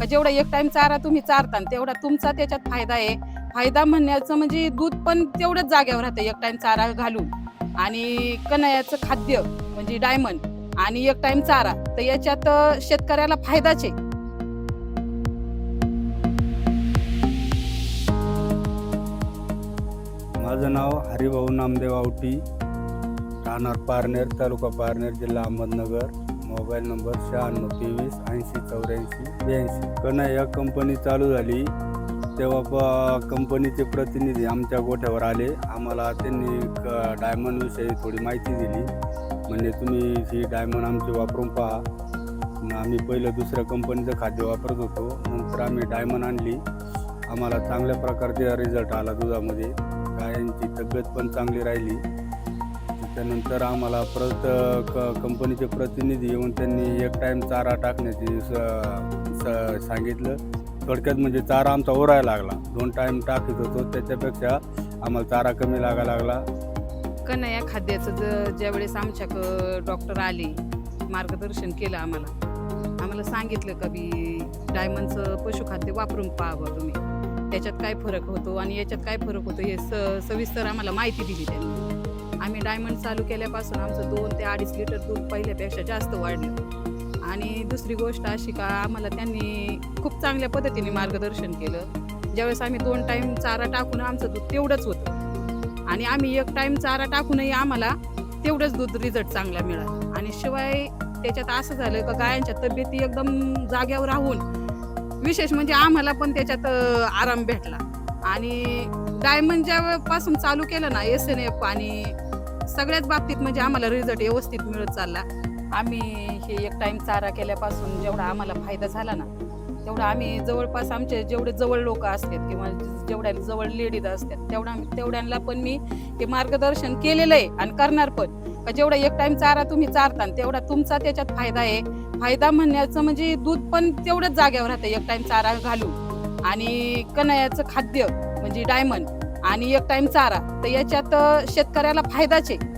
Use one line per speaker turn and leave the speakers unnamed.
का जेवढा एक टाइम चारा तुम्ही चारता तेवढा तुमचा त्याच्यात फायदा आहे. फायदा म्हणण्याचं म्हणजे दूध पण तेवढंच जाग्यावर राहतं एक टाइम चारा घालून. आणि कनयाचं खाद्य म्हणजे डायमंड आणि एक टाइम चारा तर याच्यात शेतकऱ्याला फायदाच आहे.
माझं नाव हरिभाऊ नामदेव आवटी राहणार पारनेर तालुका पारनेर जिल्हा अहमदनगर. मोबाईल नंबर शहाण्णव तेवीस ऐंशी चौऱ्याऐंशी ब्याऐंशी. कना या कंपनी चालू झाली. तेव्हा प कंपनीचे प्रतिनिधी आमच्या गोठ्यावर आले. आम्हाला त्यांनी क डायमंडविषयी थोडी माहिती दिली. म्हणजे तुम्ही ही डायमंड आमची वापरून पहा. आम्ही पहिलं दुसऱ्या कंपनीचं खाद्य वापरत होतो. नंतर आम्ही डायमंड आणली. आम्हाला चांगल्या प्रकारचे रिझल्ट आला दुधामध्ये. गायांची तब्येत पण चांगली राहिली. त्यानंतर आम्हाला परत क कंपनीचे प्रतिनिधी येऊन त्यांनी एक टाईम चारा टाकण्याची स सांगितलं. थोडक्यात म्हणजे चारा आमचा ओरायला लागला. दोन टाईम टाकीत होतो. त्याच्यापेक्षा आम्हाला चारा कमी लागायला लागला.
कन्हया खाद्याचं ज ज्यावेळेस आमच्या डॉक्टर आले मार्गदर्शन केलं आम्हाला आम्हाला सांगितलं का बी डायमंडचं पशुखाद्य वापरून पाहावं तुम्ही. त्याच्यात काय फरक होतो आणि याच्यात काय फरक होतो हे स सविस्तर आम्हाला माहिती दिली त्यांनी. आम्ही डायमंड चालू केल्यापासून आमचं दोन ते अडीच लिटर दूध पहिल्यापेक्षा जास्त वाढलं. आणि दुसरी गोष्ट अशी का आम्हाला त्यांनी खूप चांगल्या पद्धतीने मार्गदर्शन केलं. ज्यावेळेस आम्ही दोन टाईम चारा टाकून आमचं दूध तेवढंच होतं. आणि आम्ही एक टाईम चारा टाकूनही आम्हाला तेवढंच दूध रिझल्ट चांगला मिळाला. आणि शिवाय त्याच्यात असं झालं का गायांच्या तब्येती एकदम जाग्यावर राहून विशेष म्हणजे आम्हाला पण त्याच्यात आराम भेटला. आणि डायमंड ज्या पासून चालू केलं ना एस एन एफ आणि सगळ्याच बाबतीत म्हणजे आम्हाला रिझल्ट व्यवस्थित मिळत चालला. आम्ही हे एक टाइम चारा केल्यापासून जेवढा आम्हाला फायदा झाला ना तेवढा आम्ही जवळपास आमचे जेवढे जवळ लोक असतात किंवा जेवढ्या जवळ लेडीज असतात तेवढा तेवढ्यांना पण मी हे मार्गदर्शन केलेलं आहे आणि करणार पण. का जेवढा एक टाइम चारा तुम्ही चारता तेवढा तुमचा त्याच्यात फायदा आहे. फायदा म्हणण्याचं म्हणजे दूध पण तेवढंच जाग्यावर राहतं एक टाइम चारा घालून. आणि कनयाचं खाद्य म्हणजे डायमंड आणि एक टाइम चारा. तर याच्यात शेतकऱ्याला फायदाच आहे.